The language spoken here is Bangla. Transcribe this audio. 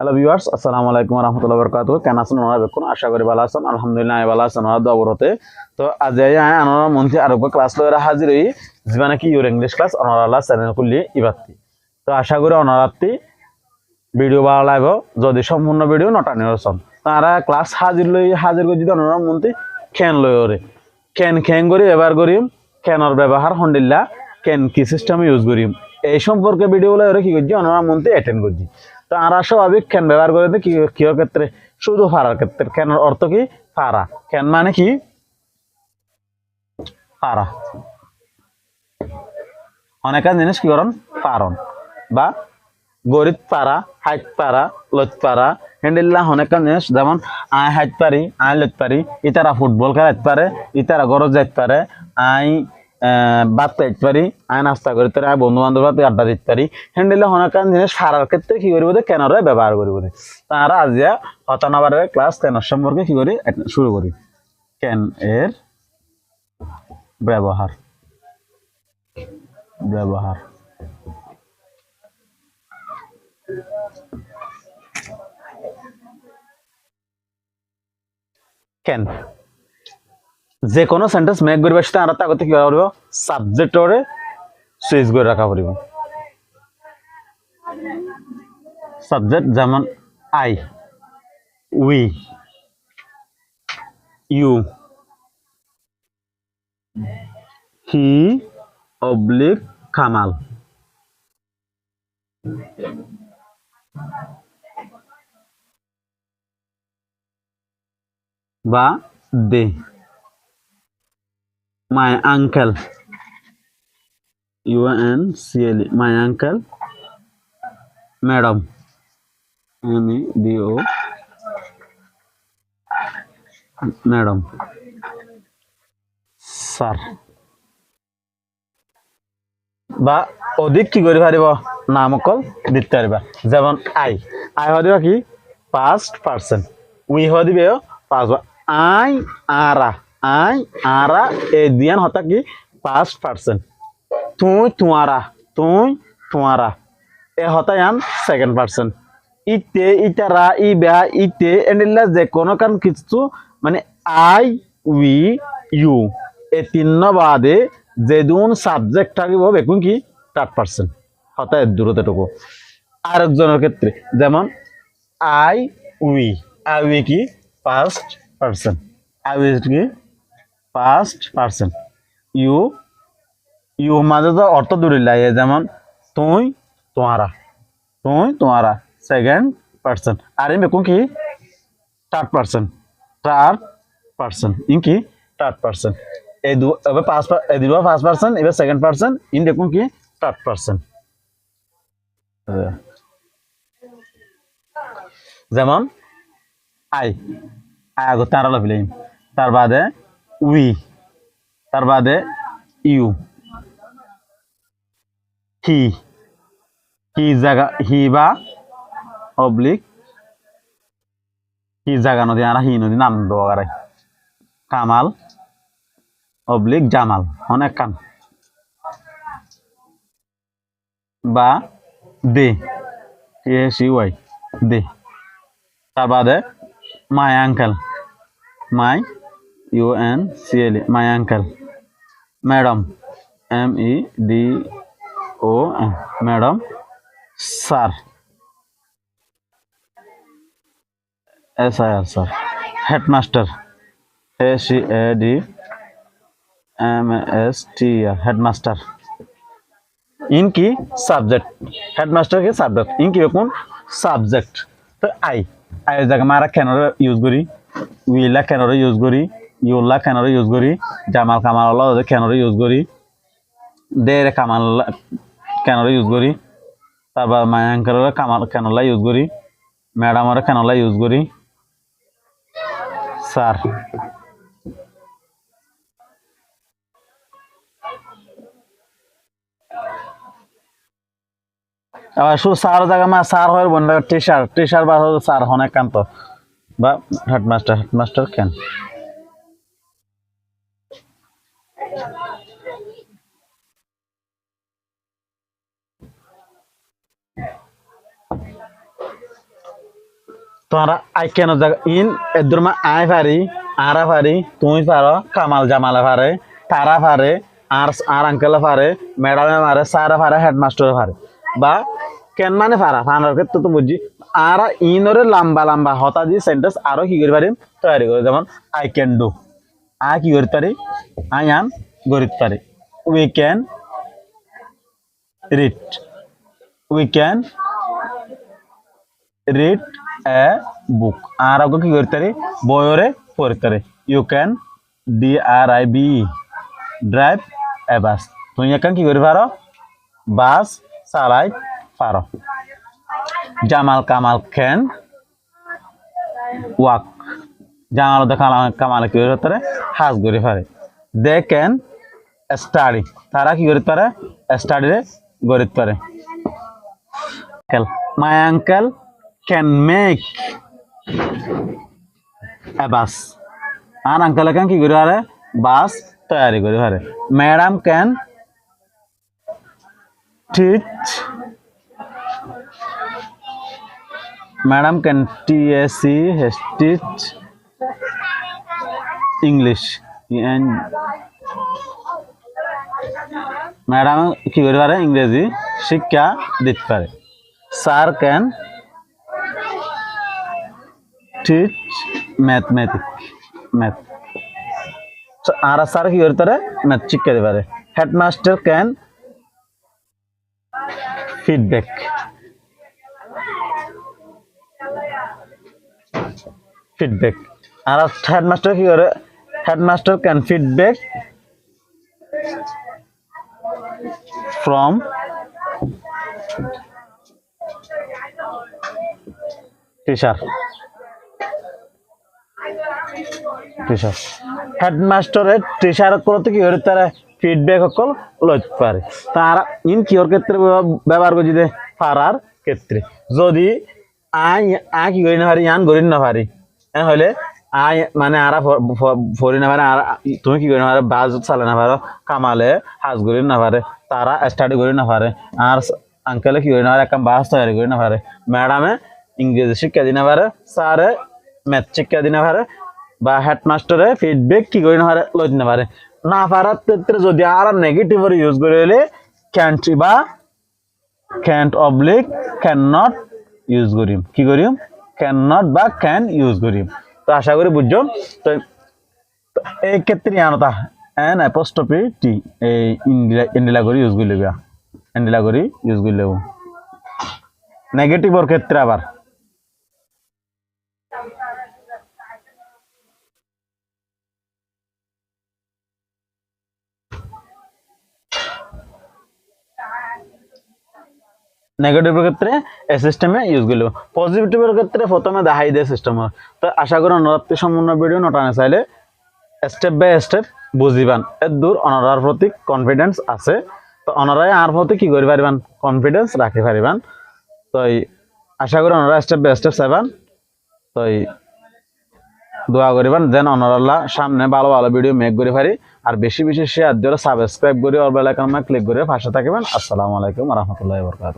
হ্যালো ভিউয়ার্স আসসালামু আলাইকুম রহমতুল্লাহ বরকাত কেন আছেন ওনারা? বেকুন আশা করি ভালো আছেন। আলহামদুলিল্লাহ ভালো আছেন ওনারা দবরতে তো আজ আনারা মন্থি আরোগ্য ক্লাস লয়ে হাজির হই। জীবনে কি ইউর ইংলিশ ক্লাস ওনারা চ্যানেল খুললি ইবাত্তি তো আশা করি ওনারাত্তি ভিডিও ভালো লাগবে। যদি সম্পূর্ণ ভিডিও নটানি রসন তারা ক্লাস হাজির লই, হাজির করে যদি ওনারা মন্থি খেন লই ওরে। খেন খেন করি ব্যবহার করিম। খেনর ব্যবহার হন্ডিল্লা কেন কি সিস্টেম ইউজ করিম। এই সম্পর্কে ভিডিও ওরা কি করছি? ওনারা মন্থি অ্যাটেন্ড করছি। তো আমরা স্বাভাবিক ক্যান ব্যবহার করে কি কিয় ক্ষেত্রে? শুধু ফারার ক্ষেত্রে। ক্যানের অর্থ কি? ফারা। ক্যান মানে কি? ফারা। অনেক জিনিস কি করেন পারন বা গরিব পারা, হাইট পারা লত পারা। হ্যান্ডেল্লা অনেক জিনিস, যেমন আই হাইট পারি, আই লত পারি, ইতারা ফুটবল খেলাইতে পারে, ইতারা গরজ যাইতে পারে, আই ভাত খাইতে পারি আই নাস্তা করতে পারি আই বন্ধু বান্ধব আড্ডা দিতে পারি। হ্যান্ডেলে অনেক জিনিস, সারার ক্ষেত্রে কি করিব দে কেনরে ব্যবহার করিব দে তারা আজিয়া হতানাবারের ক্লাস কেনর সম্পর্কে কি করি? শুরু করি। কেন এর ব্যবহার। ব্যবহার। কেন যে কোনো সেন্টেন্স মেক করিবার সাথে আমরা তাগতে কি করব সাবজেক্টরে সুইচ করে রাখা পড়িব সাবজেক্ট যেমন I we you he oblique খামাল বা they. My uncle. U n c l e. My uncle. Madam. M e d o. Madam. Sir বা অধিক কি কৰি পাৰিব? নাম অকল দিতে পাৰিবা। যেমন আই। আই হৈ দিবা কি? পাষ্ট পাৰ্চন উই হৈ দিবে পাঁচ আই, আৰা। আই আৰা এই দিয়ান হতা কি? পাষ্ট পাৰ্চন তুই তোমারা তুই তোমারা এ হতায়ান সেকেন্ড পার্সন ইতে ইতারা ই বেহা ইতে এন্ডিল্লা যে কোনো কারণ কিছু মানে আই, উই, ইউ। এ তিন বাদে যে দুন সাবজেক্ট থাকিব বেকুন কি? থার্ড পার্সন হতায় দূরতেটুকু আরেকজনের ক্ষেত্রে, যেমন আই, উই। আই, উই কি? ফার্স্ট পার্সন আই, উই কি? ফার্স্ট পার্সন ইউ ইউ মাঝে তো অর্থ দূরিল্লা এ যেমন তুই, তোমারা। তুই, তোমারা। সেকেন্ড পার্সন আর এম কি? থার্ড পার্সন থার্ড পার্সন ইন কি? থার্ড পার্সন এই দু, এবার পাঁচ এই দুটো ফার্স্ট পার্সন এবার সেকেন্ড পার্সন ইন দেখুন কি? থার্ড পার্সন যেমন আই আই আগত তারা লভিলাম তার বাদে উই, তার বাদে ইউ। হি হি জায়গা হি বা অবলিক, হি জায়গা নদী আর হি নদী নাম দেওয়া কামাল, অবলিক, জামাল, অনেক কান বা, দে ওয়াই দে। তার বাদে my uncle my U N C L my uncle madam M E D O M madam sir S I R sir headmaster A C A D M S T R headmaster in কি সাবজেক্ট হেডমাস্টার কি সাবজেক্ট ইন কি কোন সাবজেক্ট তো আই আই জায়গা মারা কেনরে ইউজ করি উইলা কেনরে ইউজ করি ইউল্লা কেনরে ইউজ করি, জামাল কামাল ওলা কেনরে ইউজ করি দে রে কামাল কেনরে ইউজ করি, তারপর মায়াঙ্কের কামাল কেনলা ইউজ করি, ম্যাডামের কেনলা ইউজ করি। স্যার। আবার শুধু স্যার জায়গা মা, স্যার হয় বন্ধ টিচার টিচার বা স্যার অনেক কান্ত বা হেডমাস্টার হেডমাস্টার কেন? তোমরা আই কেন ইন এদুর মা আই পারি আরা পারি তুমি পারো কামাল জামালে পারে তারা পারে আর আর আঙ্কেলে পারে ম্যাডামে পারে স্যারে পারে হেডমাস্টারে পারে বা কেন মানে পারা ফানার ক্ষেত্রে তো বুঝছি আর ইনরে লম্বা লম্বা হতা দিয়ে সেন্টেন্স আরও কি করে পারি? তৈরি করে, যেমন আই ক্যান ডু আ কি করতে পারি? আই আন গরিতে পারি। We can read we can read a book আর আগে কি করতে বইরে পড়তে you can D R I B drive a bus তুমি এখন কি করে পারো? বাস চালাই পারো। Jamal Kamal can walk. Jamal Kamal Kamal কি করতে পারে? হাজ করে পারে। দে ক্যান স্টাডি তারা কি করতে পারে? স্টাডি রে গড়িতে পারে. My uncle can make a bus. আর আঙ্কেল কেন কি করে পারে বাস তৈরি করে পারে madam can teach madam can T S C teach English madam কি করে ইংরেজি শিক্ষা দিতে পারে। স্যার ক্যান ম্যাথমেটিক ম্যাথ আর স্যার কি করতে পারে ম্যাথ শিক্ষা দিতে পারে হেডমাস্টার ক্যান ফিডব্যাক ফিডব্যাক আর হেডমাস্টার কি করে headmaster can feedback from teacher. Teacher হেডমাস্টারের টিচার কি করে তারা ফিডব্যাক সকল লইতে পারে? তারা ইন কিওর ক্ষেত্রে ব্যব- ব্যবহার করছি যে পারার ক্ষেত্রে। যদি আই আ কি করি না পারি, ইয়ান করি না পারি হলে আই মানে আরা ফরি না পারে, আর তুমি কি করি না পারে বাজ চালে না পারো, কামালে হাজ করি না পারে, তারা স্টাডি করি না পারে, আর আঙ্কেলে কি করি না পারে একটা বাস তৈরি করি না পারে। ম্যাডামে ইংরেজি শিক্ষা দিতে পারে স্যারে ম্যাথ শিক্ষা দিতে পারে বা হেডমাস্টারে ফিডব্যাক কি করি না লই দিতে পারে। না পারার ক্ষেত্রে যদি আর নেগেটিভ ইউজ করে হলে ক্যান্ট বা can't oblique can not use করিম। কি করিম? ক্যান নট বা ক্যান ইউজ করিম। তো আশা করি বুঝছ? তো এই ক্ষেত্রে আনতা। এন অ্যাপোস্টপি টি এই ইন্ডিলা ইন্ডিলা করে ইউজ করলে ইন্ডিলা করে ইউজ করলে নেগেটিভর ক্ষেত্রে আবার। নেগেটিভের ক্ষেত্রে এই সিস্টেমে ইউজ করলে। পজিটিভের ক্ষেত্রে প্রথমে দেখাই দেয় সিস্টেম তো আশা করি অনরাত্রি সম্পূর্ণ ভিডিও নটানে চাইলে স্টেপ বাই স্টেপ বুঝিবান। এর দূর অনরার প্রতি কনফিডেন্স আছে। তো অনরাই আর প্রতি কি করে পারিবান? কনফিডেন্স রাখি পারিবান। তো আশা করি অনরা স্টেপ বাই স্টেপ চাইবান। তো দোয়া করিবান যেন অনরাল্লাহ সামনে ভালো ভালো ভিডিও মেক করে পারি। আর বেশি বেশি শেয়ার দিয়ে সাবস্ক্রাইব করে বেলা ক্লিক করে পাশে থাকিবেন। আসসালামু আলাইকুম রহমতুল্লাহ বরকাত